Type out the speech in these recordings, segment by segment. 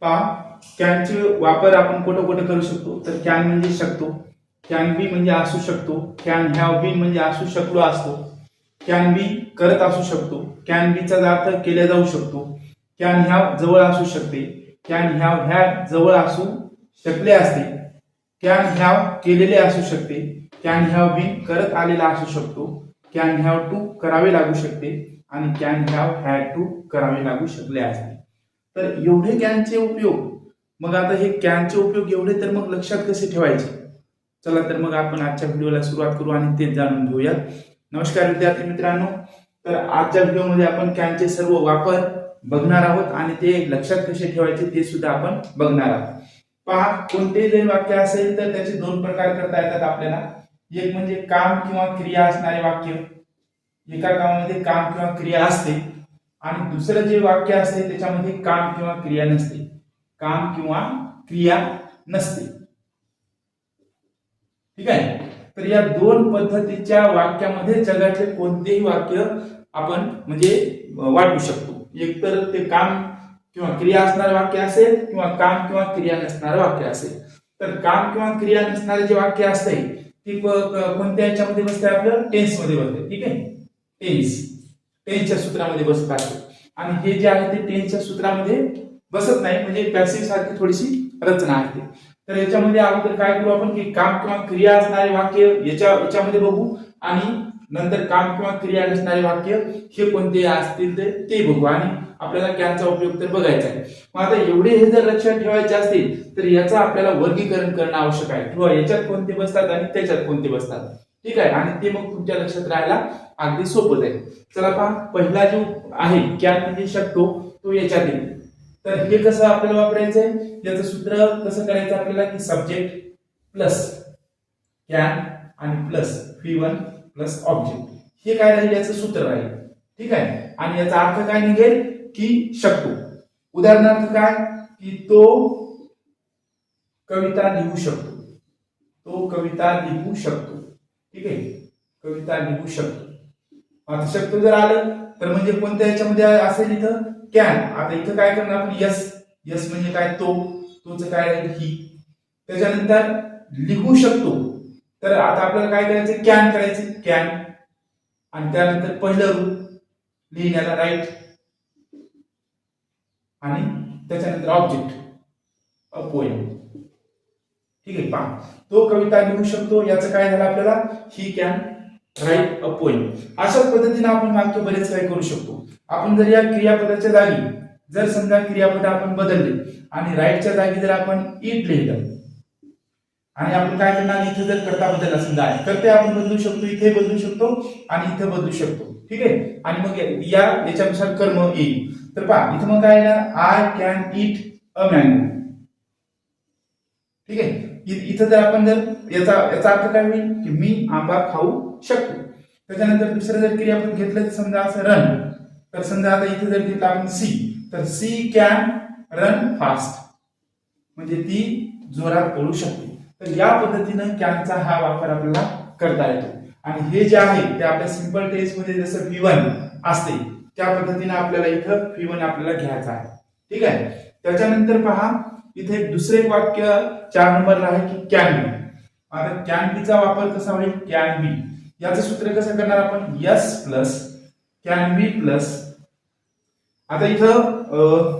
पहा कॅनचे वापर आपण कुठं कुठं करू शकतो? तर कॅन म्हणजे शकतो. कॅन बी म्हणजे असू शकतो. कॅन हॅव बीन म्हणजे असू शकलो असतो. कॅन बी करत असू शकतो. कॅन बीचा अर्थ केला जाऊ शकतो. कॅन हॅव जवळ असू शकते. कॅन हॅव हॅव जवळ असू शकले असते. कॅन हॅव केलेले असू शकते. कॅन हॅव बीन करत आलेला असू शकतो. कॅन हॅव टू करावे लागू शकते. आणि कॅन हॅव हॅड टू करावे लागू शकले असते. तर एवढे कॅनचे उपयोग मग आता हे कॅनचे उपयोग एवढे तर मग लक्षात कसे ठेवायचे? चला तर मग आपण आजच्या व्हिडिओला सुरुवात करू आणि तेच जाणून घेऊया नमस्कार विद्यार्थी मित्रांनो. तर आजच्या व्हिडिओमध्ये आपण कॅनचे सर्व वापर बघणार आहोत आणि ते लक्षात कसे ठेवायचे ते सुद्धा आपण बघणार आहोत. पहा कोणतेही जरी वाक्य असेल तर त्याचे दोन प्रकार करता येतात आपल्याला. एक म्हणजे काम किंवा क्रिया असणारे वाक्य. एका कामामध्ये काम किंवा क्रिया असते. आणि दुसरं जे वाक्य असते त्याच्यामध्ये काम किंवा क्रिया नसते. काम किंवा क्रिया नसते. ठीक आहे? तर या दोन पद्धतीच्या वाक्यामध्ये जगातले कोणतेही वाक्य आपण म्हणजे वाटू शकतो. एक तर ते काम किंवा क्रिया असणारं वाक्य असेल किंवा काम किंवा क्रिया नसणारं वाक्य असेल. तर काम किंवा क्रिया नसणारे जे वाक्य असते ती कोणत्या याच्यामध्ये बसते आपलं? टेन्समध्ये बसते ठीक आहे? टेन्स टेनच्या सूत्रामध्ये बसत आहे आणि हे जे आहे ते टेनच्या सूत्रामध्ये बसत नाही म्हणजे पॅसिव्ह सारखी थोडीशी रचना आहे. तर याच्यामध्ये अगोदर काय करू आपण की काम किंवा क्रिया असणारे वाक्य याच्या याच्यामध्ये बघू आणि नंतर काम किंवा क्रिया नसणारे वाक्य हे कोणते असतील तर ते बघू. आणि आपल्याला कॅनचा उपयोग तर बघायचा आहे. मग आता एवढे हे जर लक्षात ठेवायचे असतील तर याचं आपल्याला वर्गीकरण करणं आवश्यक आहे. किंवा याच्यात कोणते बसतात आणि त्याच्यात कोणते बसतात? ठीक आहे? आणि ते मग तुमच्या लक्षात राहायला अगदी सोपं आहे चला पहा पहिला जो आहे कॅन म्हणजे शकतो तो याच्यात येईल. तर हे कसं आपल्याला वापरायचं आहे याचं सूत्र कसं करायचं आपल्याला की सब्जेक्ट प्लस कॅन आणि plus V one plus object हे काय राहील? याचं सूत्र राहील. ठीक आहे? आणि याचा अर्थ काय निघेल? की शकतो उदाहरणार्थ काय? की तो कविता लिहू शकतो. तो कविता लिहू शकतो. ठीक आहे? कविता लिहू शकतो. आता शकतो जर आलं तर म्हणजे कोणत्या याच्यामध्ये असेल इथं? कॅन आता इथं काय करणार आपण? यस यस म्हणजे काय? तो. तोच काय राहील ही त्याच्यानंतर लिहू शकतो. तर आता आपल्याला काय करायचं? कॅन करायचं. कॅन आणि त्यानंतर पहिलं रूप लिहिण्याला राईट आणि त्याच्यानंतर ऑब्जेक्ट अ पोएम ठीक आहे पहा. तो कविता लिहू शकतो याचं काय झालं आपल्याला? He can write a poem अशाच पद्धतीने आपण मागतो बरेच काही करू शकतो. आपण जर या क्रियापदाच्या जागी जर समजा क्रियापद आपण बदलले आणि राईटच्या जागी जर आपण इट लिहिलं आणि आपण काय करणार? इथं जर करता बदलला समजा आहे करते आपण बदलू शकतो इथे बदलू शकतो आणि इथं बदलू शकतो. ठीक आहे? आणि मग या याच्यानुसार कर्म येईल. तर पहा इथं मग काय I can eat a mango ठीक आहे? इथं जर आपण जर याचा याचा अर्थ काय होईल? की मी आंबा खाऊ शकतो. त्याच्यानंतर दुसरं जर आपण घेतलं तर समजा असं रन तर समजा आता इथे जर घेतलं आपण सी तर सी कॅन रन फास्ट म्हणजे ती जोरात पळू शकते. तर या पद्धतीनं कॅनचा हा वापर आपल्याला करता येतो. आणि हे जे आहे ते आपल्या सिंपल टेस्टमध्ये जसं व्ही वन असते त्या पद्धतीनं आपल्याला इथं व्ही वन आपल्याला घ्यायचं आहे. ठीक आहे? त्याच्यानंतर पहा इथे दुसरे एक वाक्य चार नंबरला आहे की कॅन बी आता कॅन बीचा वापर कसा होईल? कॅन बी याचं सूत्र कसं करणार आपण? S plus can be plus आता इथं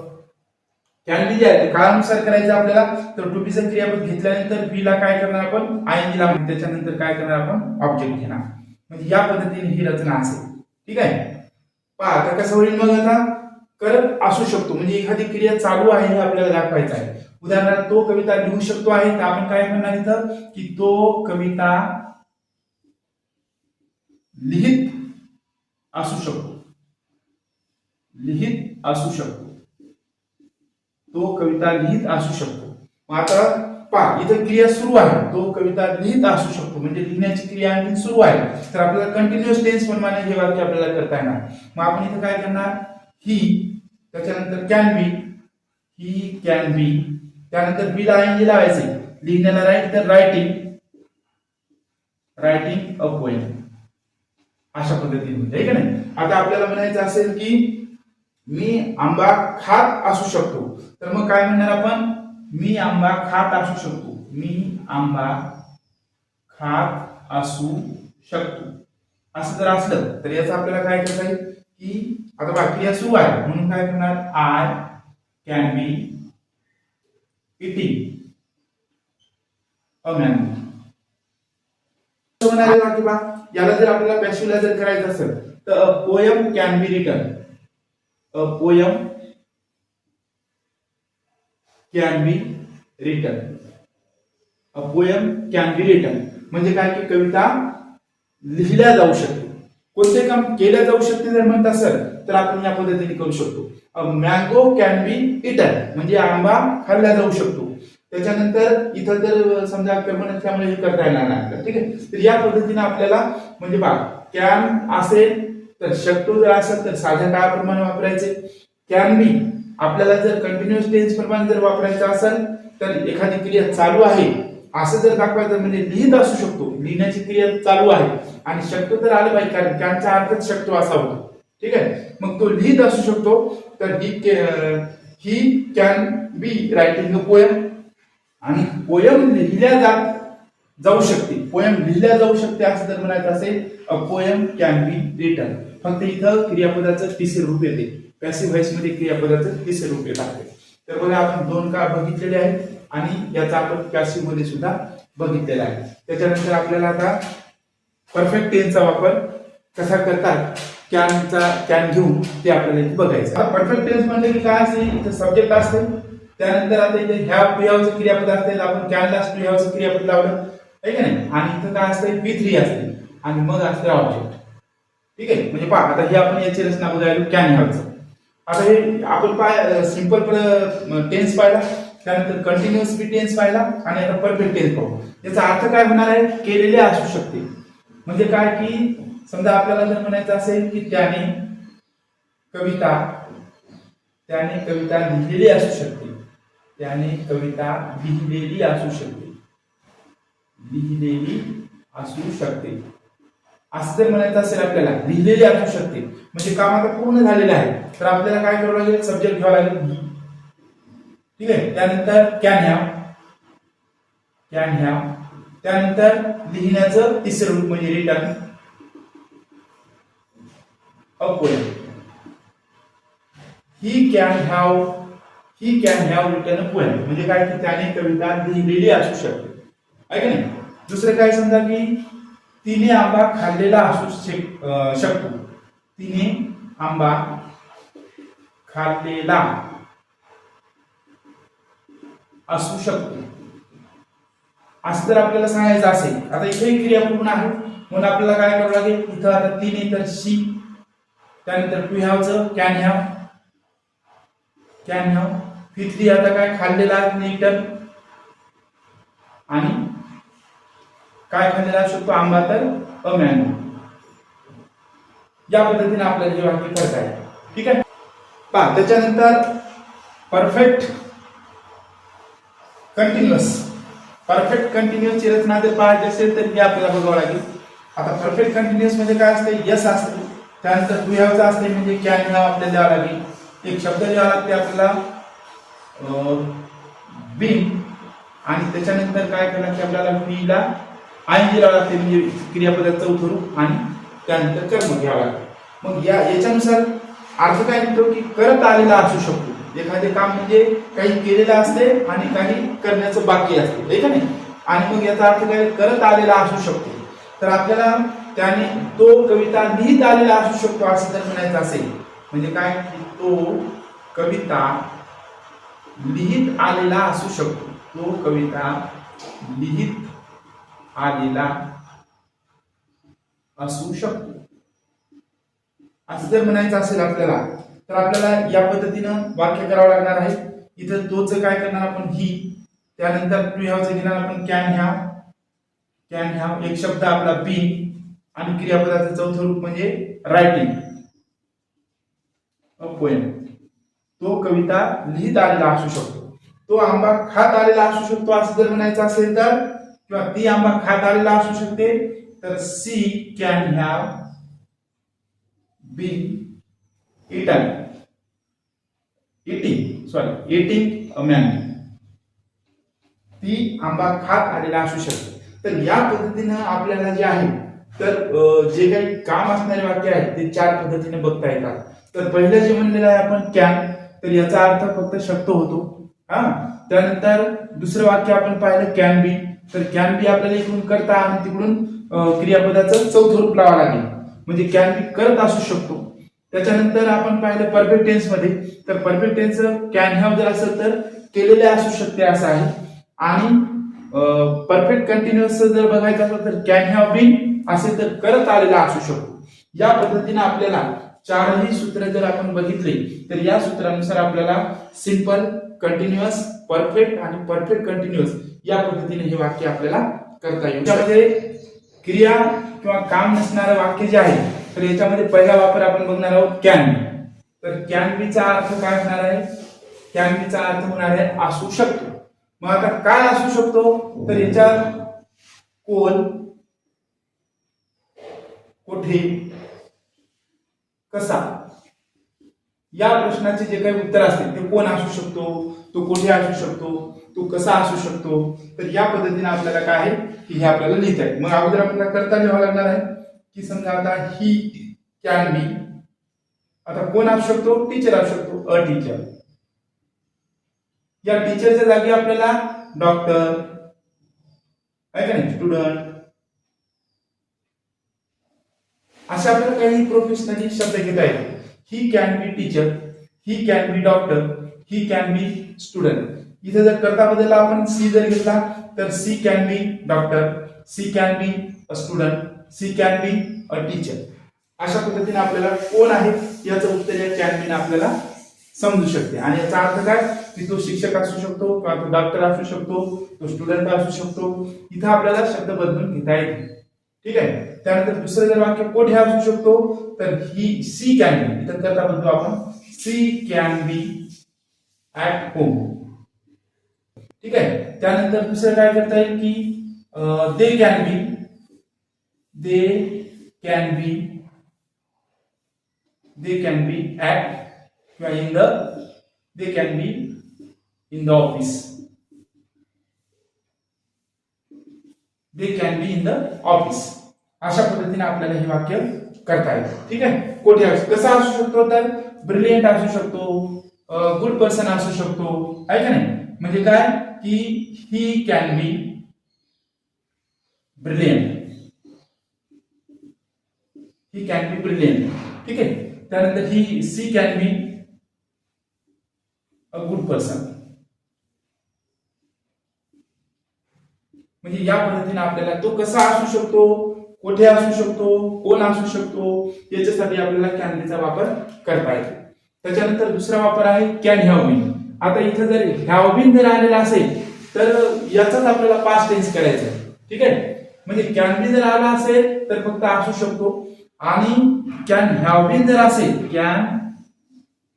कॅन बी जे आहे ते काळानुसार करायचं आपल्याला तर टू बीचं क्रियापद घेतल्यानंतर बी ला काय करणार आपण? आय ला त्याच्यानंतर काय करणार आपण? ऑब्जेक्ट घेणार. म्हणजे या पद्धतीने ही रचना असेल. ठीक आहे? पहा आता कसं होईल मग आता? करत असू शकतो. म्हणजे एखादी क्रिया चालू आहे हे आपल्याला दाखवायचं आहे. उदाहरणार्थ तो कविता लिहू शकतो आहे तर आपण काय म्हणणार इथं? की तो कविता लिहित असू शकतो. लिहित असू शकतो. तो कविता लिहित असू शकतो. मग आता पहा इथं क्रिया सुरू आहे. तो कविता लिहित असू शकतो. म्हणजे लिहिण्याची क्रिया आणखी सुरू आहे. तर आपल्याला कंटिन्युअस टेन्स प्रमाणे हे वाक्य आपल्याला करता येणार. मग आपण इथं काय करणार? ही त्याच्यानंतर कॅन बी ही कॅन बी त्यानंतर बी ला आयन लावायचे. लिहिण्याला राईट तर रायटिंग रायटिंग अ पोएम अशा पद्धतीने म्हणजे का नाही? आता आपल्याला म्हणायचं असेल की मी आंबा खात असू शकतो. तर मग काय म्हणणार आपण? मी आंबा खात असू शकतो. मी आंबा खात असू शकतो. असं जर असलं तर याचं आपल्याला काय करता येईल की आता बाकी या सू आहे म्हणून काय करणार? I can be eating a mango म्हणाले याला जर आपल्याला पॅशिवला जर करायचं असेल तर a poem can be written a poem can be written a poem can be written म्हणजे काय? की कविता लिहिल्या जाऊ शकते कोणते काम केल्या जाऊ शकते जर म्हणत असेल तर आपण या पद्धतीने करू शकतो. मॅंगो कॅन बी इटन म्हणजे आंबा खाल्ला जाऊ शकतो. त्याच्यानंतर इथं जर समजा कमन असल्यामुळे हे करता येणार नाही आपल्याला ठीक आहे? तर या पद्धतीने आपल्याला म्हणजे बा कॅन असेल तर शकतो जर असेल तर साध्या काळाप्रमाणे वापरायचे. कॅन बी आपल्याला जर कंटिन्युअस टेन्स प्रमाणे जर वापरायचं असेल तर एखादी क्रिया चालू आहे असं जर दाखवायचं म्हणजे लिहित असू शकतो. लिहिण्याची क्रिया चालू आहे. आणि शकतो तर आलं पाहिजे कारण त्यांचा अर्थच शकतो असा होतो ठीक आहे? मग तो लिहित असू शकतो. तर he he can be writing a poem आणि पोयम लिहिल्या जात जाऊ शकते. पोयम लिहिल्या जाऊ शकते असं जर म्हणायचं असेल a poem can be written फक्त इथं क्रियापदाचं तिसरे रूप येते. पॅसिव्ह व्हॉइसमध्ये क्रियापदाचं तिसरे रूप येत आहे. तर बघा आपण दोन काळ बघितलेले आहेत. आणि याचा आपण पॅसिव्हमध्ये सुद्धा बघितलेला आहे. त्याच्यानंतर आपल्याला आता परफेक्ट टेनचा वापर कसा करतात कॅनचा कॅन घेऊन ते आपल्याला इथे बघायचं परफेक्ट टेन्स म्हणजे की काय असेल इथे सब्जेक्ट असेल त्यानंतर आता इथे ह्या प्रियावचं क्रियापद असेल आपण कॅनला प्रियावचं क्रियापद लावलं. आहे का नाही? आणि इथं काय असते? पी थ्री असते. आणि मग असते ऑब्जेक्ट ठीक आहे? म्हणजे पहा आता हे आपण याची रचना बघायला कॅन ह्यावचं आता हे आपण पाय सिंपल टेन्स पाहिला. त्यानंतर कंटिन्युअस बी टेन्स पाहिला आणि आता परफेक्ट टेन्स पाहू. याचा अर्थ काय होणार आहे? केलेले असू शकते. म्हणजे काय की समजा आपल्याला जर म्हणायचं असेल की त्याने कविता त्याने कविता लिहिलेली असू शकते. त्याने कविता लिहिलेली असू शकते. लिहिलेली असू शकते. असं जर म्हणायचं असेल आपल्याला लिहिलेली असू शकते. म्हणजे काम आता पूर्ण झालेलं आहे. तर आपल्याला काय करावं लागेल? सब्जेक्ट घ्यावा लागेल. ठीक आहे? त्यानंतर कॅन ह्या. कॅन ह्या. त्यानंतर लिहिण्याचं तिसरं रूप म्हणजे written अपवय he can have he can have written a poem म्हणजे काय? की त्याने कविता लिहिलेली असू शकते. आहे नाही? दुसरं काय समजा की तिने आंबा खाल्लेला असू शकतो. तिने आंबा खाल्लेला असू शकतो. असं जर आपल्याला सांगायचं असेल आता इथे क्रिया पूर्ण आहे. म्हणून आपल्याला काय करावं लागेल? इथं आता तीन तर शी त्यानंतर टू हॅवचं कॅन हॅव. Can have. फिथली आता काय खाल्लेला नेटर आणि काय खाल्लेला असू शकतो आंबा तर अ या पद्धतीने आपल्याला हे वाक्य करता आहे ठीक आहे? पहा त्याच्यानंतर परफेक्ट कंटिन्युअस परफेक्ट कंटिन्युअसची रचना जर पाहायची असेल तर ही आपल्याला बघावं लागेल. आता परफेक्ट कंटिन्युअस म्हणजे काय असते यस असते त्यानंतर टू हॅवचं असते म्हणजे कॅन हॅव आपल्याला द्यावं लागेल. एक शब्द द्यावा लागते आपल्याला बिन आणि त्याच्यानंतर काय करावं लागते आपल्याला? बीला आय लावा लागते म्हणजे क्रियापदाचं चौथं रूप आणि त्यानंतर कर्म घ्यावं लागते मग या याच्यानुसार अर्थ काय निघतो की करत आलेला असू शकतो. एखादे काम म्हणजे काही केलेलं असते आणि काही करण्याचं बाकी असते आहे का नाही? आणि मग याचा अर्थ काय? करत आलेला असू शकतो. तर आपल्याला त्याने तो कविता लिहित आलेला असू शकतो असं जर म्हणायचं असेल म्हणजे काय? की तो कविता लिहित आलेला असू शकतो. तो कविता लिहित आलेला असू शकतो. असं जर म्हणायचं असेल आपल्याला तर आपल्याला या पद्धतीनं वाक्य करावं लागणार आहे. इथं तोच काय करणार आपण ही. त्यानंतर टू ह्यावचं घेणार आपण कॅन ह्या. कॅन ह्या एक शब्द आपला बी आणि क्रियापदाचं चौथं रूप म्हणजे रायटिंग पोएम तो कविता लिहित आलेला असू शकतो. तो आंबा खात आलेला असू शकतो असं जर म्हणायचं असेल तर. किंवा ती आंबा खात आलेला असू शकते. तर she can have been eaten eating sorry eating a man ती आंबा खात आलेला असू शकते. तर या पद्धतीनं आपल्याला जे आहे तर जे काही काम असणारे वाक्य आहे ते चार पद्धतीने बघता येतात. तर पहिलं जे म्हणलेलं आहे आपण कॅन तर याचा अर्थ फक्त शक्य होतो. हा? त्यानंतर दुसरं वाक्य आपण पाहिलं कॅन बी तर कॅन बी आपल्याला इकडून करता आणि तिकडून क्रियापदाचं चौथं रूप लावा लागेल. म्हणजे कॅन बी करत असू शकतो. त्याच्यानंतर आपण पाहिलं परफेक्ट टेन्समध्ये. तर परफेक्ट टेन्स कॅन हॅव जर असेल तर केलेले असू शकते असं आहे. आणि परफेक्ट कंटिन्युअस जर बघायचं असेल तर कॅन हॅव बीन असेल तर करत आलेला असू शकतो. या पद्धतीने आपल्याला चारही सूत्र जर आपण बघितले तर या सूत्रानुसार आपल्याला सिंपल कंटिन्युअस परफेक्ट आणि परफेक्ट कंटिन्युअस या पद्धतीने हे वाक्य आपल्याला करता येईल त्यामध्ये क्रिया किंवा काम नसणारं वाक्य जे आहे तर याच्यामध्ये पहिला वापर आपण बघणार आहोत कॅन बी. तर कॅन बीचा अर्थ काय होणार आहे? कॅन बीचा अर्थ होणार आहे असू शकतो. मग आता काय असू शकतो? तर याच्यात कोण कुठे? कसा? या प्रश्नाचे जे काही उत्तर असतील ते कोण असू शकतो? तो कुठे असू शकतो? तो कसा असू शकतो? तर या पद्धतीने आपल्याला काय आहे? की हे आपल्याला लिहिता आहे मग अगोदर आपल्याला करता लिहावं लागणार आहे. की समजा आता ही कॅन बी आता कोण असू शकतो? टीचर असू शकतो अ टीचर या टीचरच्या जागी आपल्याला डॉक्टर आहे का नाही? स्टुडंट अशा आपल्याला काही प्रोफेशनली शब्द घेता येतात. He can be teacher he can be doctor he can be student इथे जर करता बदलला आपण सी जर घेतला तर she can be doctor she can be student she can be a teacher. अशा पद्धतीने आपल्याला कोण आहे याचं उत्तर या कॅन आपल्याला समजू शकते. आणि याचा अर्थ काय? की तो शिक्षक असू शकतो किंवा तो डॉक्टर असू शकतो तो स्टुडंट असू शकतो. इथं आपल्याला शब्द बदलून घेता येते ठीक आहे? त्यानंतर दुसरं जर वाक्य कोठे असू शकतो तर ही सी कॅन बी. इथं करता म्हणतो आपण she can be at home. ठीक आहे? त्यानंतर दुसरं काय करता येईल की they can be. They can be they can be at किंवा in the they can be in the office they can be in the office अशा पद्धतीने आपल्याला हे वाक्य करता येतं ठीक आहे? कोठे असू कसा असू शकतो तर? ब्रिलियंट असू शकतो. गुड पर्सन असू शकतो. आहे का नाही? म्हणजे काय? की he can be brilliant he can be brilliant ठीक आहे? त्यानंतर he she can be a good person म्हणजे या पद्धतीने आपल्याला तो कसा असू शकतो? कुठे असू शकतो? कोण असू शकतो? याच्यासाठी आपल्याला कॅनबीचा वापर करता येतो. त्याच्यानंतर दुसरा वापर आहे कॅन हॅव आता इथं जर हॅवबिन जर आलेला असेल तर याचाच आपल्याला पास्ट टेन्स करायचा ठीक आहे? म्हणजे कॅन बी जर आला असेल तर फक्त असू शकतो. आणि कॅन हॅव बीन जर असेल कॅन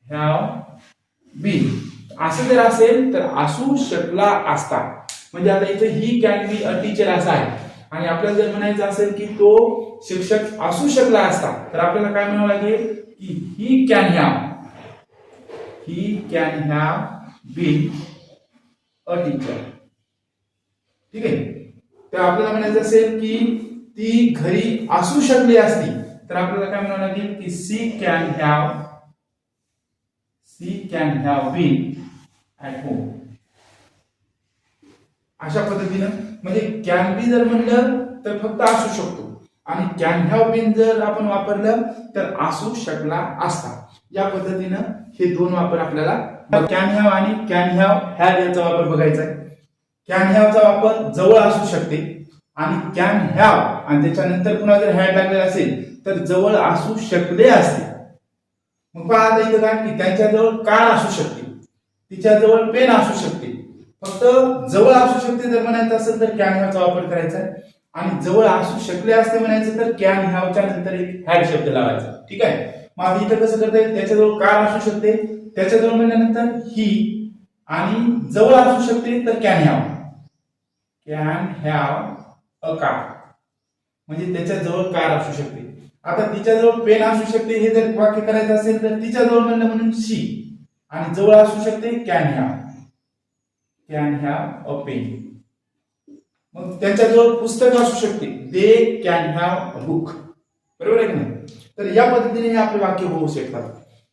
हॅव बीन असं जर असेल तर असू शकला असता. म्हणजे आता इथे ही कॅन बी अ टीचर असा आहे. आणि आपल्याला जर म्हणायचं असेल की तो शिक्षक असू शकला असता तर आपल्याला काय म्हणावं लागेल? की he can have he can have been a teacher ठीक आहे? तर आपल्याला म्हणायचं असेल की ती घरी असू शकली असती. तर आपल्याला काय म्हणावं लागेल की she can have she can have been at home अशा पद्धतीनं म्हणजे कॅन बी जर म्हणलं तर फक्त असू शकतो. आणि कॅन हॅव बीन जर आपण वापरलं तर असू शकला असता. या पद्धतीनं हे दोन वापर आपल्याला कॅन हॅव आणि कॅन हॅव हॅव याचा वापर बघायचा आहे. कॅन हॅवचा वापर जवळ असू शकते. आणि कॅन हॅव आणि त्याच्यानंतर पुन्हा जर हॅड लागलेला असेल तर जवळ असू शकले असते. मग पाहता आता इथं काय की त्यांच्याजवळ कार असू शकते. तिच्याजवळ पेन असू शकते. फक्त जवळ असू शकते जर म्हणायचं असेल तर कॅन वापर करायचा आणि जवळ असू शकले असते म्हणायचं तर कॅन ह्यावच्या नंतर एक हॅड शब्द लावायचा. ठीक आहे? मग आता इथं कसं करता येईल? त्याच्याजवळ कार असू शकते. त्याच्याजवळ म्हणल्यानंतर ही आणि जवळ असू शकते तर can have can have a car म्हणजे त्याच्याजवळ कार असू शकते. आता तिच्याजवळ पेन असू शकते हे जर वाक्य करायचं असेल तर तिच्याजवळ म्हणलं म्हणून शी. आणि जवळ असू शकते कॅन ह्या कॅन ह्या अ पेन मग त्यांच्याजवळ पुस्तक असू शकते. They can have a book बरोबर आहे की नाही? तर या पद्धतीने हे आपले वाक्य होऊ शकतात.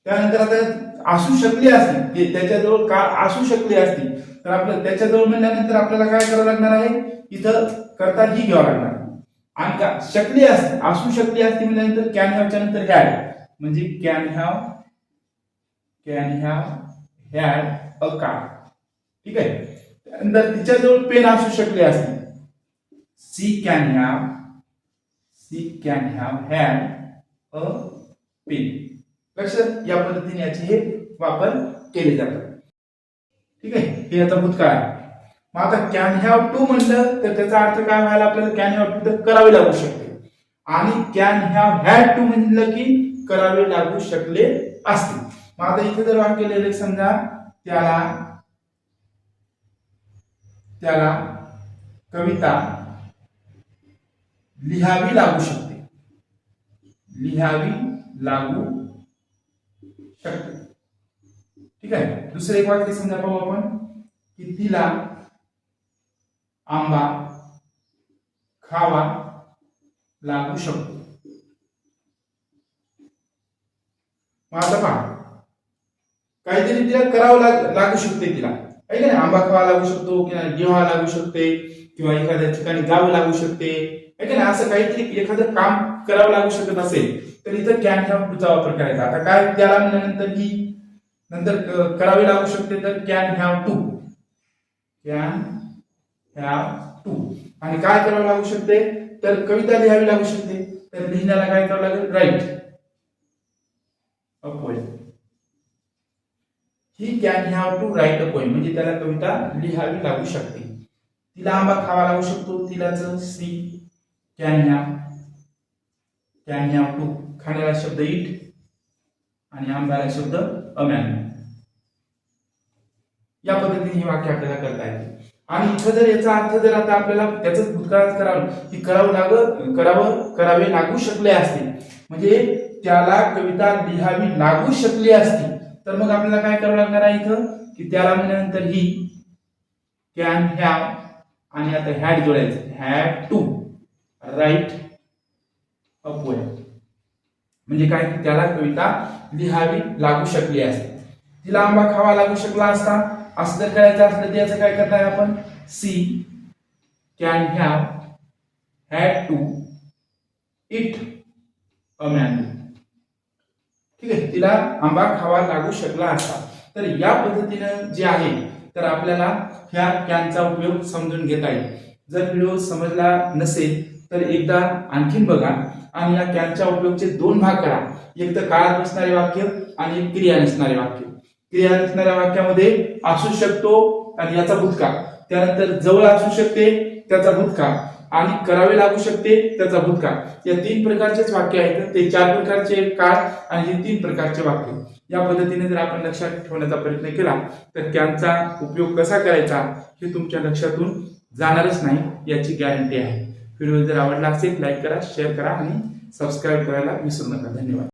त्यानंतर आता असू शकली असती ते त्याच्याजवळ का असू शकली असती तर आपलं त्याच्याजवळ म्हणल्यानंतर आपल्याला काय करावं लागणार आहे? इथं करता ही घ्यावं लागणार. आणि का? शकली असू शकली असती म्हणल्यानंतर कॅन हॅवच्या नंतर हॅड म्हणजे can have can have had a car ठीक आहे? त्यानंतर तिच्याजवळ पेन असू शकली असती. She can have she can have had a pen लक्षात? या पद्धतीने याचे हे वापर केले जातात. ठीक आहे? हे याचा भूतकाळ आहे मग आता कॅन हॅव टू म्हणलं तर त्याचा अर्थ काय व्हायला आपल्याला कॅन हॅव टू तर करावे लागू शकते. आणि कॅन हॅव हॅड टू म्हणलं की करावे लागू शकले असते. मग आता इथे जर वाक्य लिहिले समजा त्याला त्याला कविता लिहावी लागू शकते. लिहावी लागू शकते. ठीक आहे? दुसरं एक वाक्य समजा पाहू आपण की तिला आंबा खावा लागू शकतो. आता पहा काहीतरी तिला करावं लाग लागू शकते तिला. आहे ना नाही? आंबा खावा लागू शकतो किंवा जेव्हा लागू शकते किंवा एखाद्या ठिकाणी जावं लागू शकते. आहे ना नाही? असं काहीतरी एखादं काम करावं लागू शकत असेल तर इथं कॅन ह्या पुढचा वापर करायचा. आता काय त्याला म्हणल्यानंतर ही नंतर करावे करावी लागू शकते तर कॅन हॅव टू कॅन ह्या टू आणि काय करावं लागू शकते? तर कविता लिहावी लागू शकते. तर लिहिण्याला काय करावं लागेल? Write a poem he can have to write a poem म्हणजे त्याला कविता लिहावी लागू शकते. तिला आंबा खावा लागू शकतो. तिलाच she can have can have to खाण्याला शब्द इट आणि आंब्याला शब्द अमॅन या पद्धतीने ही वाक्य आपल्याला करता येते. आणि इथं जर याचा अर्थ जर आता आपल्याला त्याच भूतकाळात करावं की करावं लाग करावं करावे लागू शकले असते. म्हणजे त्याला कविता लिहावी लागू शकली असती. तर मग आपल्याला काय करावं लागणार आहे इथं? की त्याला म्हणल्यानंतर ही कॅन हॅव आणि आता had जोडायचं. Had to write a poem म्हणजे काय? त्याला कविता लिहावी लागू शकली असते. तिला आंबा खावा लागू शकला असता. असं जर करायचं असलं तर याचं काय करताय आपण? She can have had to eat a man ठीक आहे? तिला आंबा खावा लागू शकला असता. तर या पद्धतीनं जे आहे तर आपल्याला ह्या कॅनचा उपयोग समजून घेता येईल. जर व्हिडिओ समजला नसेल तर एकदा आणखीन बघा आणि या कॅनच्या उपयोगचे दोन भाग करा. एक तर काळात नसणारे वाक्य आणि एक क्रिया नसणारे वाक्य. क्रिया नसणाऱ्या वाक्यामध्ये असू शकतो आणि याचा भूतकाळ त्यानंतर जवळ असू शकते त्याचा भूतकाळ आणि करावे लागू शकते त्याचा भूतकाळ या तीन प्रकारचेच वाक्य आहेत. ते चार प्रकारचे काळ आणि हे तीन प्रकारचे वाक्य. या पद्धतीने जर आपण लक्षात ठेवण्याचा प्रयत्न केला तर त्यांचा उपयोग कसा करायचा हे तुमच्या लक्षातून जाणारच नाही याची गॅरंटी आहे. व्हिडिओ जर आवडला असेल लाईक करा शेअर करा आणि सबस्क्राईब करायला विसरू नका. धन्यवाद.